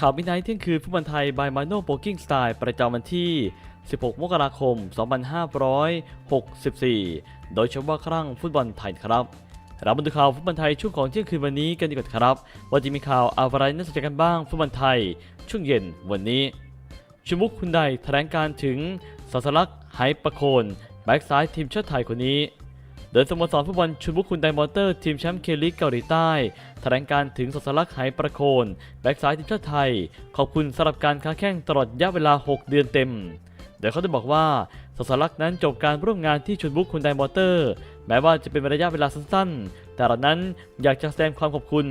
ข่าวมินไนท์เที่ยงคืนฟุตบอลไทยบายมาโน่โ o กิ้งสไตล์ประจำวันที่ 16 มกราคม 2564 โดยเฉพาะครั้งฟุตบอลไทยครับเรามาดูข่าวฟุตบอลไทยช่วงของเที่ยงคืนวันนี้กันดีกว่าครับว่าจะมีข่าวอะไรน่าสนใจกันบ้างฟุตบอลไทย ช่วงเย็นวันนี้ ชุมุกคุณใดแถลงการถึงสัสลักไหประโคนแบ็กซ้ายทีมชาติไทยคนนี้ โดยสโมสรฟุตบอลชุนบุคุณไดมอเตอร์ทีมแชมป์เคลิกเกาหลีใต้ แถลงการถึงสัสลักษณ์ไหประโคน แบ็กซ้ายทีมชาติไทย ขอบคุณสำหรับการค้าแข่งตลอดระยะเวลา 6 เดือนเต็มโดยเขาได้บอกว่าสัสลักษ์นั้นจบการร่วมงานที่ชุนบุคุณไดมอเตอร์ แม้ว่าจะเป็นระยะเวลาสั้นๆ แต่เรนั้นอยากจะแสดงความขอบคุณ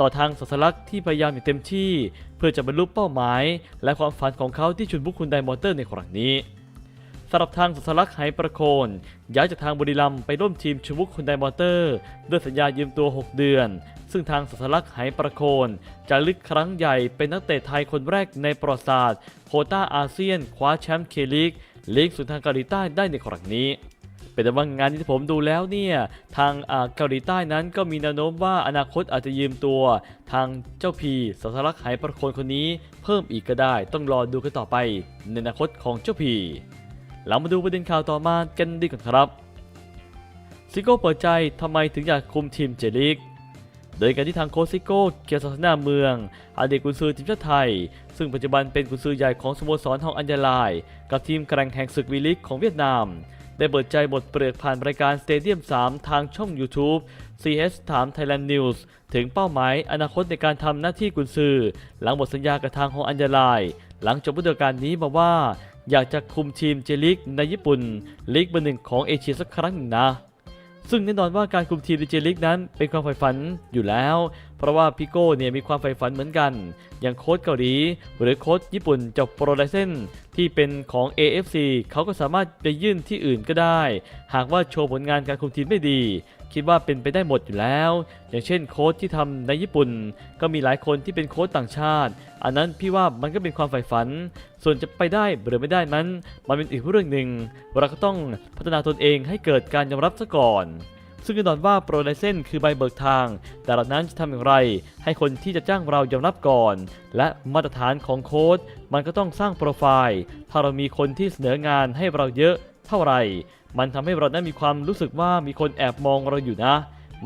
ต่อทางสัสลักษ์ที่พยายามอย่างเต็มที่ เพื่อจะบรรลุเป้าหมาย และความฝันของเขาที่ชุนบุคุณไดมอเตอร์ในครั้งนี้ สำหรับทางสัสลักษ์ไหประโคน ย้ายจากทางบุรีรัมย์ไปร่วมทีมชุบุกคุณไดมอเตอร์ด้วยสัญญายืมตัว 6 เดือน ซึ่งทางสัสลักษ์ไหประโคนจะลึกครั้งใหญ่เป็นนักเตะไทยคนแรกในประวัติศาสตร์โคต้าอาเซียน คว้าแชมป์เคลีกลีกสุดทางเกาหลีใต้ได้ในครั้งนี้เป็นแต่ว่างานที่ผมดูแล้วเนี่ยทางเกาหลีใต้นั้นก็มีแนวโน้มว่าอนาคตอาจจะยืมตัว ทางเจ้าพีสัสลักษณ์ไหประโคนคนนี้ เพิ่มอีกก็ได้ต้องรอดูกันต่อไปในอนาคตของเจ้าพี เรามาดูประเด็นข่าวต่อมากันดีกว่าครับ ซิโก้เปิดใจทำไมถึงอยากคุมทีมเจลิกโดยการที่ทางโค้ชซิโก้ เกียรติศาสนาเมืองอดีตกุนซือทีมชาติไทย ซึ่งปัจจุบันเป็นกุนซือใหญ่ของสโมสรฮองอัญญาลาย กับทีมแกร่งแห่งศึกวีลิกของเวียดนาม ได้เปิดใจบทเปลือกผ่านรายการสเตเดียม 3 ทางช่อง YouTube CS ถาม Thailand News ถึงเป้าหมายอนาคตในการทำหน้าที่กุนซือ หลังหมดสัญญากับทางฮองอัญญาลาย หลังจบฤดูกาลนี้มาว่า อยากจะคุมทีมเจลิกในญี่ปุ่นลีกเบอร์หนึ่งของเอเชียสักครั้งหนึ่งนะ ซึ่งแน่นอนว่าการคุมทีมในเจลิกนั้นเป็นความใฝ่ฝันอยู่แล้ว เพราะว่าพิโก้เนี่ยมีความใฝ่ฝันเหมือนกัน อย่างโค้ชเกาหลี หรือโค้ชญี่ปุ่นจากโปรไลเซนที่เป็นของ AFC เขาก็สามารถไปยื่นที่อื่นก็ได้ หากว่าโชว์ผลงานการคุมทีมไม่ดี คิดว่าเป็นไปได้หมดอยู่แล้ว อย่างเช่นโค้ชที่ทำในญี่ปุ่น ก็มีหลายคนที่เป็นโค้ชต่างชาติ อันนั้นพี่ว่ามันก็เป็นความใฝ่ฝัน ส่วนจะไปได้หรือไม่ได้นั้น มันเป็นอีกเรื่องหนึ่งเราก็ต้องพัฒนาตนเองให้เกิดการยอมรับซะก่อน ซึ่งแน่นอนว่าโปรไลเซนคือใบเบิกทาง แต่เรานั้นจะทำอย่างไร ให้คนที่จะจ้างเรายอมรับก่อน และมาตรฐานของโค้ดมันก็ต้องสร้างโปรไฟล์ ถ้าเรามีคนที่เสนองานให้เราเยอะเท่าไหร่ มันทำให้เรานั้นมีความรู้สึกว่ามีคนแอบมองเราอยู่นะ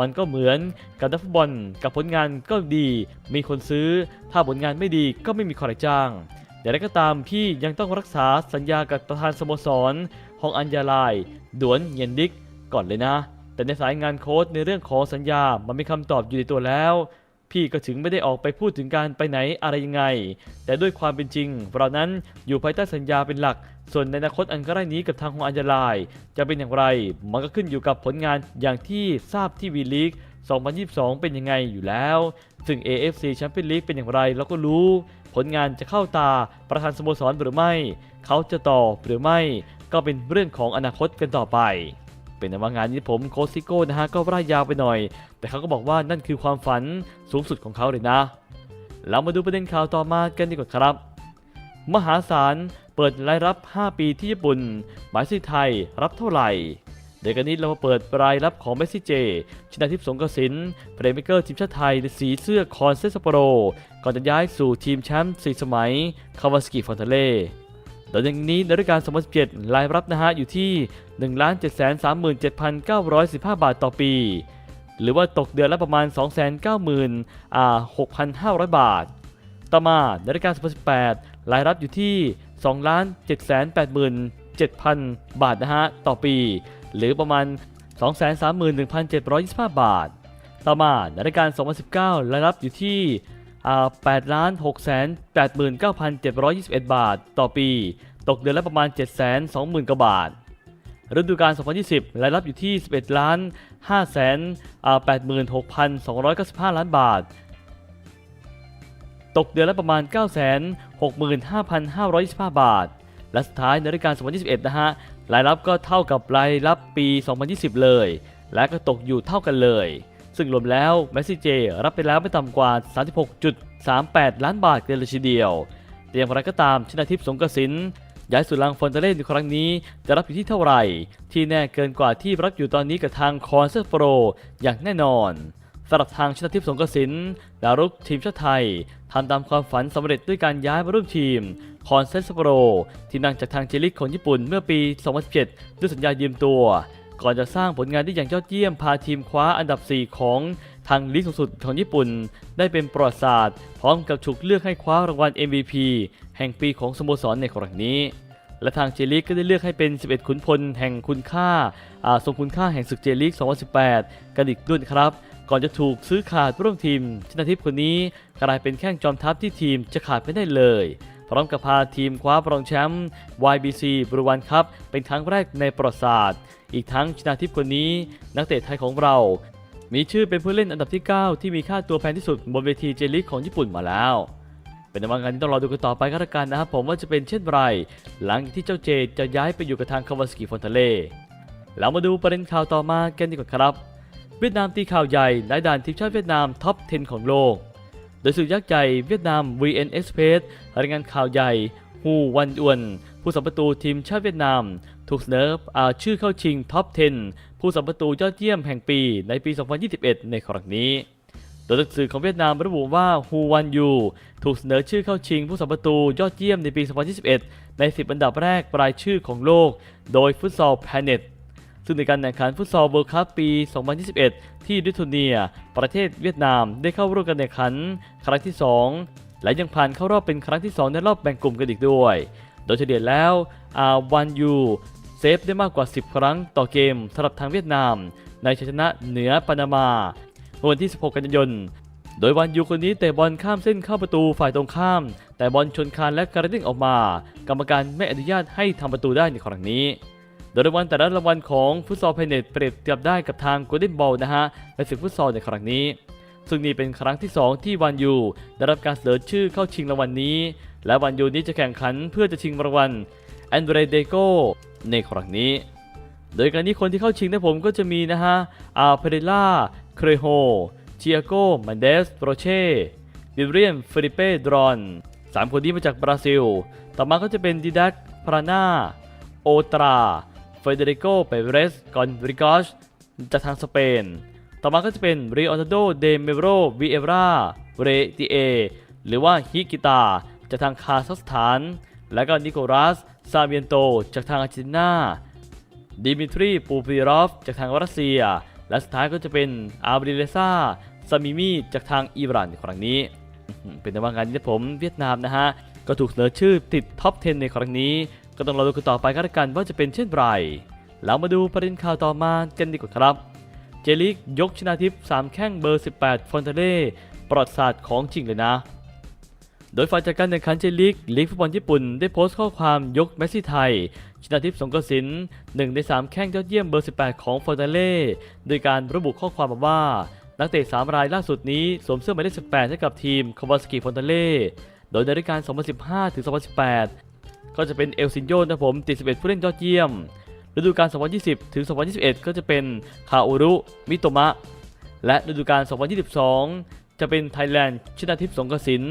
มันก็เหมือนกับนักฟุตบอลกับผลงานก็ดี มีคนซื้อ ถ้าผลงานไม่ดีก็ไม่มีใครจ้างอย่างไรก็ตามพี่ยังต้องรักษาสัญญากับประธานสโมสรฮองอัญญาลาย ดวนเยนดิกก่อนเลยนะ แต่ในสายงานโค้ชในเรื่องของสัญญา มันมีคำตอบอยู่ในตัวแล้ว พี่ก็ถึงไม่ได้ออกไปพูดถึงการไปไหนอะไรยังไง แต่ด้วยความเป็นจริง เรานั้นอยู่ภายใต้สัญญาเป็นหลัก ส่วนในอนาคตอันใกล้นี้กับทางฮองอัญญาลาย จะเป็นอย่างไร มันก็ขึ้นอยู่กับผลงานอย่างที่ทราบที่วีลีก2022 เป็นยังไงอยู่แล้ว ซึ่ง AFC แชมเปี้ยนลีกเป็นอย่างไรเราก็รู้ ผลงานจะเข้าตาประธานสโมสรหรือไม่ เขาจะต่อหรือไม่ ก็เป็นเรื่องของอนาคตกันต่อไป เป็นแต่ว่างานนี้ผมโคซิโก้นะฮะก็ร่ายยาวไปหน่อย แต่เขาก็บอกว่านั่นคือความฝันสูงสุดของเขาเลยนะ เรามาดูประเด็นข่าวต่อมากันดีกว่าครับ มหาศาลเปิดรายรับ 5 ปีที่ญี่ปุ่นหมายสิไทยรับเท่าไหร่เดี๋ยวกันนี้เรามาเปิดรายรับของเมสซี่เจ ชนาทิพย์สงกสินเพลย์เมเกอร์ทีมชาติไทยในสีเสื้อคอนเซสโปโร ก่อนจะย้ายสู่ทีมแชมป์4สมัย คาวาสกิฟอนเทเล่ โดยอย่างนี้ในฤดูกาล2017รายรับนะฮะอยู่ที่ 1,737,915 บาทต่อปี หรือว่าตกเดือนละประมาณ 290,000อ่า6,500 บาท ต่อมาในฤดูกาล2018รายรับอยู่ที่ 2,787,000 บาทนะฮะต่อปี หรือประมาณ 231,725 บาท ต่อมาในฤดูกาล2019 รายรับอยู่ที่ 8ล้าน6แสน89,721 บาท ต่อปี ตกเดือนละประมาณ 720,000 กว่าบาท ฤดูกาล 2020 รายรับอยู่ที่ 11ล้าน5แสน86,295 ล้านบาท ตกเดือนละประมาณ 9 6 5 5 2 5 บาท และสุดท้ายในฤดูกาล 2021 นะฮะ รายรับก็เท่ากับรายรับปี 2020 เลย และก็ตกอยู่เท่ากันเลย ซึ่งรวมแล้วแมสซี่เจรับไปแล้วไม่ต่ำกว่า 36.38 ล้านบาทกันเลยทีเดียวแต่อย่างไรก็ตามชนะทิพย์สงกสินย้ายสุลังฟอนเตเล่นในครั้งนี้จะรับอยู่ที่เท่าไหร่ ที่แน่เกินกว่าที่รับอยู่ตอนนี้กับทางคอนเซอร์โปรอย่างแน่นอนสำหรับทางชนะทิพย์สงกระสินดาวรุกทีมชาติไทยทำตามความฝันสำเร็จด้วยการย้ายมาร่วมทีมคอนเซนสโปรทีมดังจากทางเจลิกของญี่ปุ่นเมื่อปี 2017 ด้วยสัญญายืมตัว ก่อนจะสร้างผลงานได้อย่างยอดเยี่ยมพาทีมคว้าอันดับ 4 ของทางลีกสูงสุดของญี่ปุ่น ได้เป็นประวัติศาสตร์ พร้อมกับถูกเลือกให้คว้ารางวัล MVP แห่งปีของสโมสรในครั้งนี้ และทางเจลิกก็ได้เลือกให้เป็น 11 ขุนพลแห่งคุณค่าอาทรงคุณค่าแห่งศึกเจลิก 2018 กันอีกด้วยครับ ก่อนจะถูกซื้อขาดร่วมทีมชนะทิพย์คนนี้กลายเป็นแข้งจอมทัพที่ทีมจะขาดไม่ได้เลย พร้อมกับพาทีมคว้ารองแชมป์ YBC บรูวันครับเป็นครั้งแรกในประวัติศาสตร์ อีกทั้งชนาทิพย์คนนี้ นักเตะไทยของเรา มีชื่อเป็นผู้เล่นอันดับที่ 9 ที่มีค่าตัวแพงที่สุดบนเวทีเจลิกของญี่ปุ่นมาแล้ว เป็นในวันงานที่ต้องรอดูกันต่อไปก็แล้วกันนะครับผมว่าจะเป็นเช่นไร หลังจากที่เจ้าเจจะย้ายไปอยู่กับทางคาวาสกิฟอนเทเล่แล้วมาดูประเด็นข่าวต่อมากันดีกว่าครับ เวียดนามตีข่าวใหญ่นายด่านทีมชาติเวียดนามท็อป 10 ของโลก โดยสื่อยักษ์ใหญ่เวียดนาม VN Express รายงานข่าวใหญ่ฮูวันอวน ผู้สัมประตูทีมชาติเวียดนาม ถูกเสนออาชื่อเข้าชิงท็อป 10 ผู้สัมประตูยอดเยี่ยมแห่งปีในปี 2021 ในครั้งนี้ โดยหนังสือของเวียดนามระบุว่าฮูวันยูถูกเสนอชื่อเข้าชิงผู้สัมประตูยอดเยี่ยมในปี 2021 ใน 10 อันดับแรกรายชื่อของโลก โดยฟุตซอลแพเน็ต ซึ่งในการแข่งขันฟุตซอลเวิลด์คัพปี 2021 ที่ลิทัวเนีย ประเทศเวียดนามได้เข้าร่วมการแข่งขันครั้งที่ 2 และยังผ่านเข้ารอบเป็นครั้งที่ 2 ในรอบแบ่งกลุ่มกันอีกด้วย โดยเฉลี่ยแล้วอาวันยูเซฟได้มากกว่า 10 ครั้งต่อเกมสำหรับทางเวียดนาม ในชัยชนะเหนือปานามาวันที่ 16 กันยายนโดยวันยูคนนี้เตะบอลข้ามเส้นเข้าประตูฝ่ายตรงข้าม แต่บอลชนคานและกระเด้งออกมา กรรมการไม่อนุญาตให้ทำประตูได้ในครั้งนี้ โดยรางวัลแต่ละรางวัลของฟุตซอลไพเน็ตเปรียบเทียบได้กับทางโกลเด้นบอลนะฮะในศึกฟุตซอลในครั้งนี้ ซึ่งนี่เป็นครั้งที่ 2 ที่วันยูได้รับการเสนอชื่อเข้าชิงรางวัลนี้ และวันยูนี้จะแข่งขันเพื่อจะชิงรางวัลแอนเดรเดโกในครั้งนี้ โดยการนี้คนที่เข้าชิงนะผมก็จะมีนะฮะอาเพเรล่าเครโฮเชียโกมันเดสโรเช่วิลเลียมฟิลิเป้ดรอนสามคนนี้มาจากบราซิล ต่อมาก็จะเป็นดิดักพรานาโอตรา เฟเดริโกเปเรสกอนริกอชจากทางสเปน ต่อมาก็จะเป็นริโอนาโดเดเมโรวิเอราเรติเอ หรือว่าฮิกิตาจากทางคาซัคสถาน และก็นิโคลัสซาเบียนโตจากทางอาร์เจนตินาดิมิทรีปูปิรอฟจากทางรัสเซีย และสุดท้ายก็จะเป็นอาบริเลซาซามิมีจากทางอิหร่านในครั้งนี้ เป็นในว่างานนี้ผมเวียดนามนะฮะ ก็ถูกเสนอชื่อติดท็อป 10 ในครั้งนี้ ก็ต้องรอดูกันต่อไปกันละกันว่าจะเป็นเช่นไรแล้วมาดูประเด็นข่าวต่อมากันดีกว่าครับ เจลิกยกชนะทิพย์3แข้งเบอร์ 18 ฟอนเทเล่ประวัติศาสตร์ของจริงเลยนะ โดยฝ่ายจัดการแข่งขันเจลิกลีกฟุตบอลญี่ปุ่นได้โพสต์ข้อความยกเมสซี่ไทย ชนะทิพย์สงกระสินหนึ่งใน 3 แข้งยอดเยี่ยมเบอร์ 18 ของฟอนเทเล่โดยการระบุข้อความว่านักเตะ3รายล่าสุดนี้สวมเสื้อหมายเลข18ให้กับทีมคาวาสกิฟอนเทเล่โดยในฤดูกาล2015ถึง2018 ก็จะเป็นเอลซินโยนะผมติด 11 ผู้เล่นยอดเยี่ยม ฤดูกาล 2020 ถึง 2021 ก็จะเป็นคาโอรุ มิโตมะ และฤดูกาล 2022 จะเป็นไทยแลนด์ชนะทิพย์สงกระสิน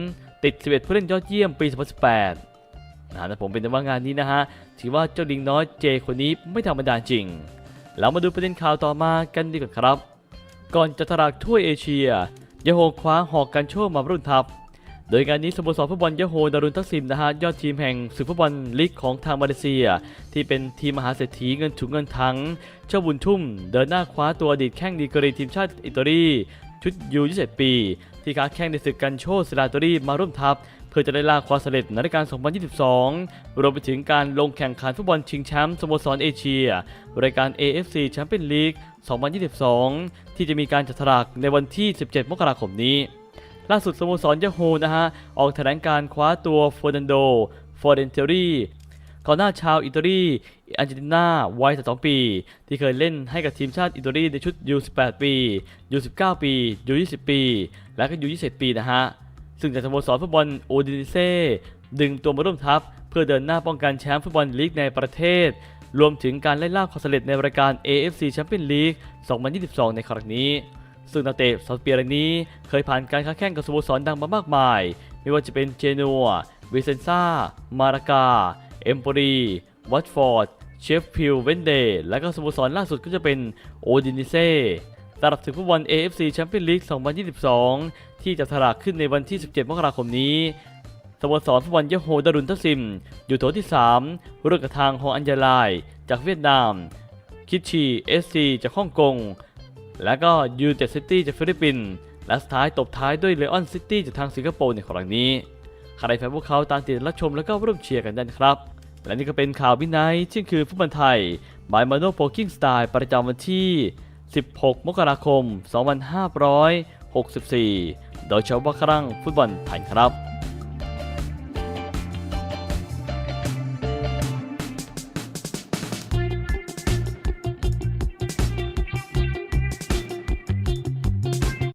ติด 11 ผู้เล่นยอดเยี่ยมปี 2018นะแต่ผมเป็นแต่ว่างานนี้นะฮะ ถือว่าเจ้าลิงน้อยเจคนนี้ไม่ธรรมดาจริง แล้วมาดูประเด็นข่าวต่อมากันดีกว่าครับ ก่อนจะทะลักถ้วยเอเชียยาโฮคว้าหอกกันโชคมารุ่นทัพ โดยงานนี้สโมสรฟุตบอลยาโฮดารุนทักซิมนะฮะยอดทีมแห่งศึกฟุตบอลลีกของทางมาเลเซีย ที่เป็นทีมมหาเศรษฐีเงินถุงเงินทั้ง เจ้าบุญทุ่ม เดินหน้าคว้าตัวอดีตแข้งดีกรีทีมชาติอิตาลีชุดยู27ปี ที่ค้าแข่งในศึกกันโชสลาตอรี่มาร่วมทัพ เพื่อจะได้ลากความสำเร็จในรายการ 2022 รวมไปถึงการลงแข่งขันฟุตบอลชิงแชมป์สโมสรเอเชีย รายการ AFC แชมเปี้ยนลีก2022 ที่จะมีการจัดสลากในวันที่ 17 มกราคมนี้ ล่าสุดสโมสรยาโฮนะฮะ ออกแถลงการคว้าตัวฟอร์นันโด ฟอร์เดนเทอรี่กองหน้าชาวอิตาลีอาร์เจนตินาวัย32ปี ที่เคยเล่นให้กับทีมชาติอิตาลีในชุด U18 ปี U19 ปี U20 ปี และก็ U21 ปีนะฮะ ซึ่งจากสโมสรฟุตบอลโอดินิเซ่ดึงตัวมาร่วมทัพ เพื่อเดินหน้าป้องกันแชมป์ฟุตบอลลีกในประเทศ รวมถึงการไล่ล่าความสำเร็จในรายการ AFC Champions League 2022 ในครั้งนี้ ซึ่งนักเตะซาอุดิอาระเบียรายนี้เคยผ่านการค้าแข่งกับสโมสรดังมามากมาย ไม่ว่าจะเป็นเจนัววิเซนซ่า มารากา เอมโปรี วัตฟอร์ด เชฟฟิลด์ เวนเดย์และก็สโมสรล่าสุดก็จะเป็นโอดินิเซ่สำหรับศึกฟุตบอล AFC Champions League 2022 ที่จะสลากขึ้นในวันที่ 17 มกราคมนี้สโมสรฟุตบอลเยโฮดารุนทัซิม อยู่โถที่ 3ร่วมกับทางฮองอัญญาลาย จากเวียดนาม คิดชีเอสซีจากฮ่องกง และก็ยูเต็ดซิตี้จากฟิลิปปินส์และสุดท้ายตบท้ายด้วยเลออนซิตี้จากทางสิงคโปร์ในครั้งนี้ใครแฟนพวกเขาตามติดรับชมแล้วก็ร่วมเชียร์กันได้ครับ และนี่ก็เป็นข่าววินัยที่นคือฟุตบอลไทยบายมาโนโปกิ้งสไตล์ประจำวันที่ 16 มกราคม 2564 โดยเฉพาะครั้งฟุตบอลไทยครับ